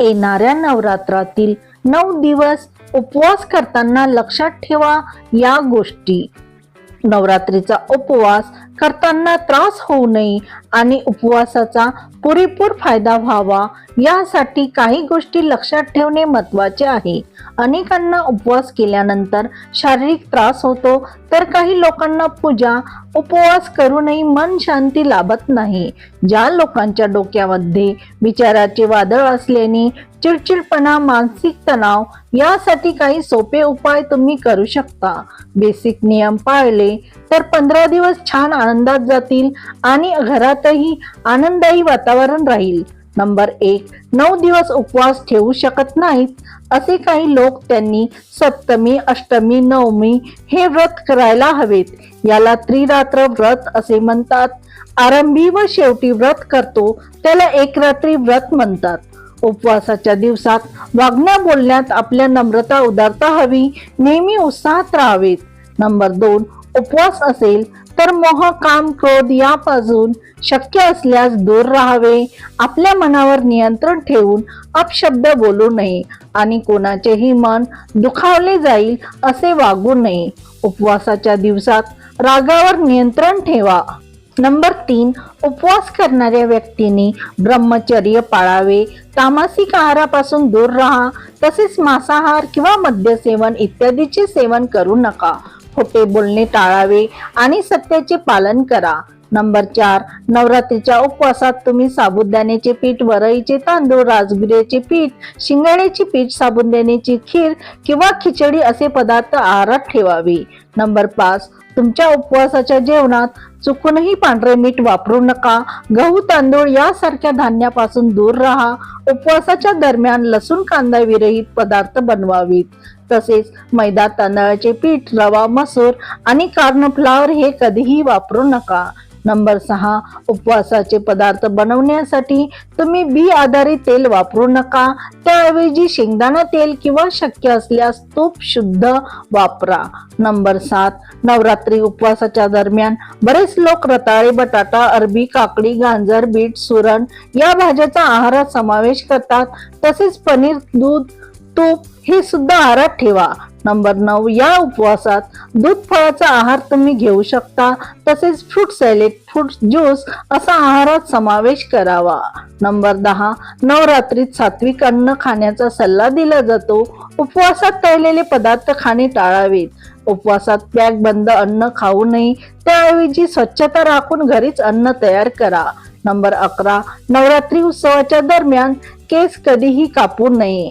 येणाऱ्या नवरात्रातील नऊ दिवस उपवास करताना लक्षात ठेवा या गोष्टी. नवरात्रीचा उपवास करताना त्रास होऊ नये आणि उपवासाचा पुरेपूर फायदा व्हावा. यासाठी काही गोष्टी लक्षात ठेवणे महत्त्वाचे आहे. अनेकांना उपवास केल्यानंतर शारीरिक त्रास होतो तर काही लोकांना पूजा उपवास करूनही मन शांती लाभत नाही. ज्या लोकांच्या डोक्यामध्ये विचाराचे वादळ असल्याने चिडचिडपणा मानसिक तणाव यासाठी काही सोपे उपाय तुम्ही करू शकता. बेसिक नियम पाळले तर पंधरा दिवस छान आनंदात जातील आणि घरातही आनंदायी वातावरण राहील. नंबर एक नऊ दिवस उपवास ठेवू शकत नाहीत असे काही लोक त्यांनी सप्तमी अष्टमी नवमी हे व्रत करायला हवेत. याला त्रिरात्र व्रत असे म्हणतात. आरंभी व शेवटी व्रत करतो त्याला एक रात्री व्रत म्हणतात. उपवासाच्या दिवसात वागण्या बोलण्यात आपल्या नम्रता उदारता हवी नेहमी उत्साहात राहावेत. नंबर दोन उपवास असेल तर मोह काम क्रोध यापासून शक्य असल्यास दूर राहावे. आपल्या मनावर नियंत्रण ठेवून अपशब्द बोलू नये आणि कोणाचेही मन दुखावले जाईल असे वागू नये. उपवासाच्या दिवसात रागावर नियंत्रण ठेवा. नंबर तीन उपवास करणाऱ्या व्यक्तीने ब्रह्मचर्य पाळावे. तामसिक आहारापासून दूर राहा. तसेच मांसाहार किंवा मद्यसेवन इत्यादीचे सेवन करू नका. खोटे बोलणे टाळावे आणि सत्याचे पालन करा. नंबर चार नवरात्रीच्या उपवासात तुम्ही साबुदाण्याचे पीठ वरईचे तांदूळ राजगिऱ्याचे पीठ शिंगाड्याचे पीठ साबुदाण्याची खीर किंवा खिचडी असे पदार्थ आहारात ठेवावे. नंबर पाच तुमच्या उपवासाच्या जेवणात चुकूनही पांढरे मीठ वापरू नका. गहू तांदूळ यासारख्या धान्यापासून दूर राहा. उपवासाच्या दरम्यान लसूण कांदा विरहित पदार्थ बनवावीत. तसेच मैदा तांदळाचे पीठ रवा मसूर आणि कार्नफ्लावर हे कधीही वापरू नका. नंबर सहा उपवासाचे पदार्थ बनवण्यासाठी तुम्ही बी आधारित तेल वापरू नका. त्याऐवजी शेंगदाणा तेल किंवा शक्य असल्यास तूप शुद्ध वापरा. नंबर सात नवरात्र उपवासाच्या दरम्यान बरेच लोक रताळे बटाटा अरबी काकडी गांजर बीट सुरण या भाज्याचा आहारात समावेश करतात. तसेच पनीर दूध तूप हे सुद्धा आहारात ठेवा. नंबर नऊ या उपवासात दूध फळाचा आहार तुम्ही घेऊ शकता. तसेच फ्रूट सॅलेड फ्रूट ज्यूस असा आहारात समावेश करावा. नंबर दहा नवरात्रीत सात्विक अन्न खाण्याचा सल्ला दिला जातो. उपवासात तळलेले पदार्थ खाणे टाळावेत. उपवासात पॅक बंद अन्न खाऊ नये. त्याऐवजी स्वच्छता राखून घरीच अन्न तयार करा. नंबर अकरा नवरात्री उत्सवाच्या दरम्यान केस कधीही कापू नये.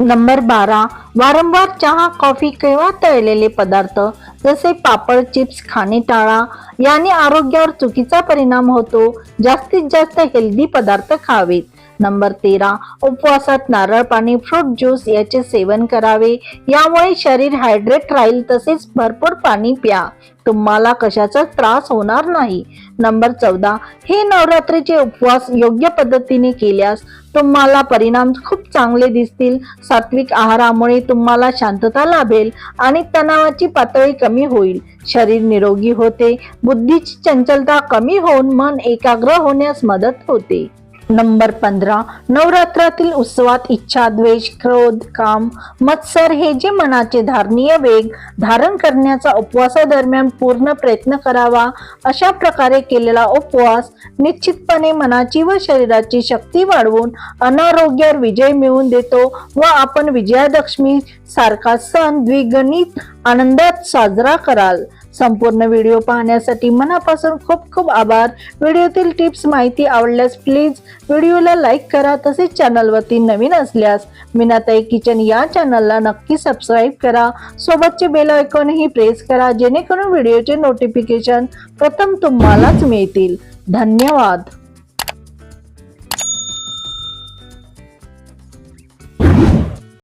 नंबर बारा वारंवार चहा कॉफी किंवा तळलेले पदार्थ जसे पापड चिप्स खाणे टाळा याने आरोग्यावर चुकीचा परिणाम होतो. जास्तीत जास्त हेल्दी पदार्थ खावेत. नंबर तेरा उपवासात नारळ पाणी फ्रूट ज्यूस याचे सेवन करावे. यामुळे शरीर हायड्रेट राहील तसेच भरपूर पाणी प्या. तुम्हाला कशाचा त्रास होणार नाही. नंबर चौदा हे नवरात्रीचे उपवास योग्य पद्धतीने केल्यास तुम्हाला परिणाम खूप चांगले दिसतील. सात्विक आहारामुळे तुम्हाला शांतता लाभेल आणि तणावाची पातळी कमी होईल. शरीर निरोगी होते बुद्धीची चंचलता कमी होऊन मन एकाग्र होण्यास मदत होते. नंबर पंधरा नवरात्रातील उत्सवात इच्छा द्वेष क्रोध काम मत्सर हे जे मनाचे धारणीय वेग धारण करण्याचा उपवासादरम्यान पूर्ण प्रयत्न करावा. अशा प्रकारे केलेला उपवास निश्चितपणे मनाची व शरीराची शक्ती वाढवून अनारोग्यावर विजय मिळवून देतो व आपण विजयादशमी सारखा सण द्विगणित आनंदात साजरा कराल. संपूर्ण व्हिडिओ पाहण्यासाठी मनापासून खूप खूप आभार. व्हिडिओतील टिप्स माहिती आवडल्यास प्लीज व्हिडिओला लाईक करा तसेच चॅनलवरती नवीन असल्यास मीनाताई किचन या चॅनलला नक्की सबस्क्राईब करा. सोबतचे बेल आयकॉनही प्रेस करा जेणेकरून व्हिडिओचे नोटिफिकेशन प्रथम तुम्हालाच मिळतील. धन्यवाद.